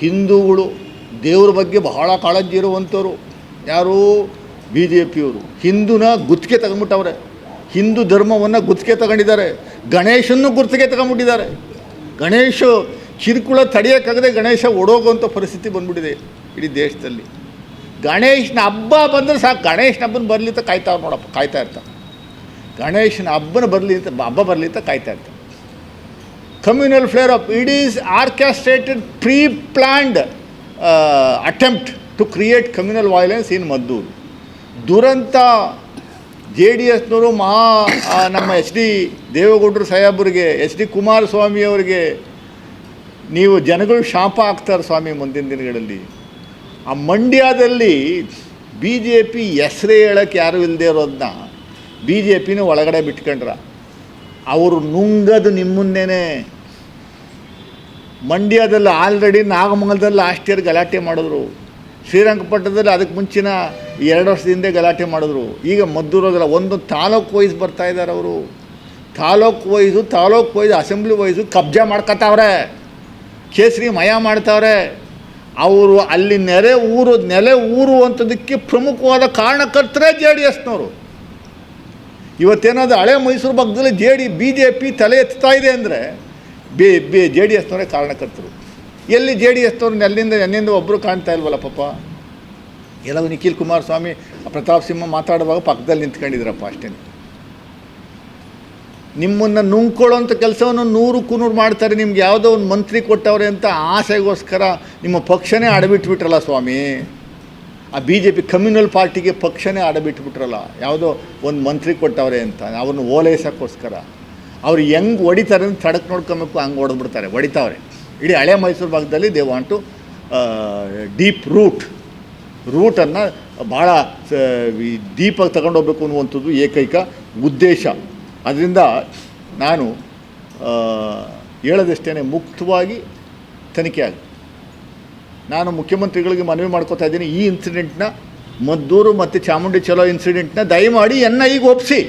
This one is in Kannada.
ಹಿಂದೂಗಳು ದೇವ್ರ ಬಗ್ಗೆ ಬಹಳ ಕಾಳಜಿ ಇರುವಂಥವ್ರು. ಯಾರು ಬಿ ಜೆ ಪಿಯವರು ಹಿಂದೂನ ಗುತ್ತಿಗೆ ತಗೊಂಬಿಟ್ಟವ್ರೆ ಹಿಂದೂ ಧರ್ಮವನ್ನು ಗುತ್ತಿಗೆ ತಗೊಂಡಿದ್ದಾರೆ. ಗಣೇಶನ್ನು ಗುತ್ತಿಗೆ ತಗೊಂಬಿಟ್ಟಿದ್ದಾರೆ ಗಣೇಶ ಕಿರುಕುಳ ತಡೆಯೋಕ್ಕಾಗದೆ ಗಣೇಶ ಓಡೋಗುವಂಥ ಪರಿಸ್ಥಿತಿ ಬಂದ್ಬಿಟ್ಟಿದೆ ಇಡೀ ದೇಶದಲ್ಲಿ. ಗಣೇಶನ ಹಬ್ಬ ಬಂದರೆ ಸಾಕು. ಗಣೇಶನ ಹಬ್ಬನ ಬರಲಿ ಅಂತ ಕಾಯ್ತಾವ್ರು ನೋಡಪ್ಪ, ಕಾಯ್ತಾ ಇರ್ತಾರೆ. ಗಣೇಶನ ಹಬ್ಬನ ಬರಲಿ ಅಂತ, ಹಬ್ಬ ಬರಲಿ ಅಂತ ಕಾಯ್ತಾ communal flare up it is orchestrated, pre-planned attempt to create create communal in Maddur. ದುರಂತ ಜೆ ಡಿ ಎಸ್ನವರು ಮಹಾ ನಮ್ಮ ಎಚ್ ಡಿ ದೇವೇಗೌಡರು ಸಾಹೇಬರಿಗೆ ಎಚ್ ಡಿ ಕುಮಾರಸ್ವಾಮಿ ಅವರಿಗೆ ನೀವು ಜನಗಳು ಶಾಪ ಆಗ್ತಾರೆ ಸ್ವಾಮಿ ಮುಂದಿನ ದಿನಗಳಲ್ಲಿ. ಆ ಮಂಡ್ಯದಲ್ಲಿ ಬಿ ಜೆ ಪಿ ಹೆಸರೇ ಹೇಳೋಕ್ಕೆ ಯಾರೂ ಇಲ್ಲದೆ ಇರೋದನ್ನ ಬಿ ಜೆ ಪಿನೂ ಒಳಗಡೆ ಬಿಟ್ಕೊಂಡ್ರ. ಅವರು ನುಂಗದು ನಿಮ್ಮನ್ನೇನೆ. ಮಂಡ್ಯದಲ್ಲಿ ಆಲ್ರೆಡಿ ನಾಗಮಂಗಲದಲ್ಲಿ ಲಾಸ್ಟ್ ಇಯರ್ ಗಲಾಟೆ ಮಾಡಿದ್ರು. ಶ್ರೀರಂಗಪಟ್ಟಣದಲ್ಲಿ ಅದಕ್ಕೆ ಮುಂಚಿನ ಎರಡು ವರ್ಷದಿಂದ ಗಲಾಟೆ ಮಾಡಿದ್ರು. ಈಗ ಮದ್ದೂರಾಗಲ್ಲ ಒಂದು ತಾಲೂಕು ವೈಸ್ ಬರ್ತಾ ಇದ್ದಾರೆ ಅವರು. Taluk wise taluk wise assembly wise ಕಬ್ಜಾ ಮಾಡ್ಕೊತಾವ್ರೆ ಕೇಸರಿ ಮಯ ಮಾಡ್ತಾವ್ರೆ. ಅವರು ಅಲ್ಲಿ ನೆರೆ ಊರು, ನೆಲೆ ಊರು ಅಂತದಕ್ಕೆ ಪ್ರಮುಖವಾದ ಕಾರಣಕರ್ತರೇ ಜೆ ಡಿ ಎಸ್ನವರು ಇವತ್ತೇನಾದ್ರು ಹಳೆ ಮೈಸೂರು ಭಾಗದಲ್ಲಿ J D, B J P ತಲೆ ಎತ್ತಾ ಇದೆ ಅಂದರೆ ಬಿ ಬಿ, ಜೆ ಡಿ ಎಸ್ನವರೇ ಕಾರಣಕರ್ತರು. ಎಲ್ಲಿ ಜೆ ಡಿ ಎಸ್ನವ್ರು ನೆಲ್ಲಿಂದ ಎಲ್ಲಿಂದ ಒಬ್ಬರು ಕಾಣ್ತಾ ಇಲ್ವಲ್ಲ ಪಾಪ? ಎಲ್ಲವೂ ನಿಖಿಲ್ ಕುಮಾರಸ್ವಾಮಿ, ಪ್ರತಾಪ್ ಸಿಂಹ ಮಾತಾಡುವಾಗ ಪಕ್ಕದಲ್ಲಿ ನಿಂತ್ಕೊಂಡಿದ್ರಪ್ಪ ಅಷ್ಟೇ ನಿಮ್ಮನ್ನು ನುಂಗ್ಕೊಳ್ಳೋಂಥ ಕೆಲಸವನ್ನು ನೂರು ನೂರು ಮಾಡ್ತಾರೆ, ನಿಮ್ಗೆ ಯಾವುದೋ ಒಂದು ಮಂತ್ರಿ ಕೊಟ್ಟವ್ರೆ ಅಂತ ಆಸೆಗೋಸ್ಕರ ನಿಮ್ಮ ಪಕ್ಷನೇ ಅಡಬಿಟ್ಬಿಟ್ರಲ್ಲ ಸ್ವಾಮಿ. ಆ ಬಿ ಜೆ ಪಿ ಕಮ್ಯುನಲ್ ಪಾರ್ಟಿಗೆ ಪಕ್ಷನೇ ಆಡಬಿಟ್ಬಿಟ್ರಲ್ಲ, ಯಾವುದೋ ಒಂದು ಮಂತ್ರಿ ಕೊಟ್ಟವ್ರೆ ಅಂತ, ಅವ್ರನ್ನ ಓಲೈಸೋಕ್ಕೋಸ್ಕರ. ಅವ್ರು ಹೆಂಗೆ ಹೊಡಿತಾರೆ ಅಂತ ತಡಕ್ಕೆ ನೋಡ್ಕೊಬೇಕು, ಹಂಗೆ ಹೊಡೆದ್ಬಿಡ್ತಾರೆ, ಹೊಡಿತಾವ್ರೆ. ಇಡೀ ಹಳೆ ಮೈಸೂರು ಭಾಗದಲ್ಲಿ they want to deep root ರೂಟನ್ನು ಭಾಳ ಡೀಪಾಗಿ ತಗೊಂಡೋಗ್ಬೇಕು ಅನ್ನುವಂಥದ್ದು ಏಕೈಕ ಉದ್ದೇಶ. ಅದರಿಂದ ನಾನು ಹೇಳದಷ್ಟೇ ಮುಕ್ತವಾಗಿ ತನಿಖೆ ಆಗಿ ನಾನು ಮುಖ್ಯಮಂತ್ರಿಗಳಿಗೆ ಮನವಿ ಮಾಡ್ಕೋತಾ ಇದ್ದೀನಿ ಈ ಇನ್ಸಿಡೆಂಟ್ನ ಮದ್ದೂರು ಮತ್ತು ಚಾಮುಂಡಿ ಚಲೋ ಇನ್ಸಿಡೆಂಟ್ನ ದಯಮಾಡಿ ಎನ್ ಐಗೆ ಒಪ್ಪಿಸಿ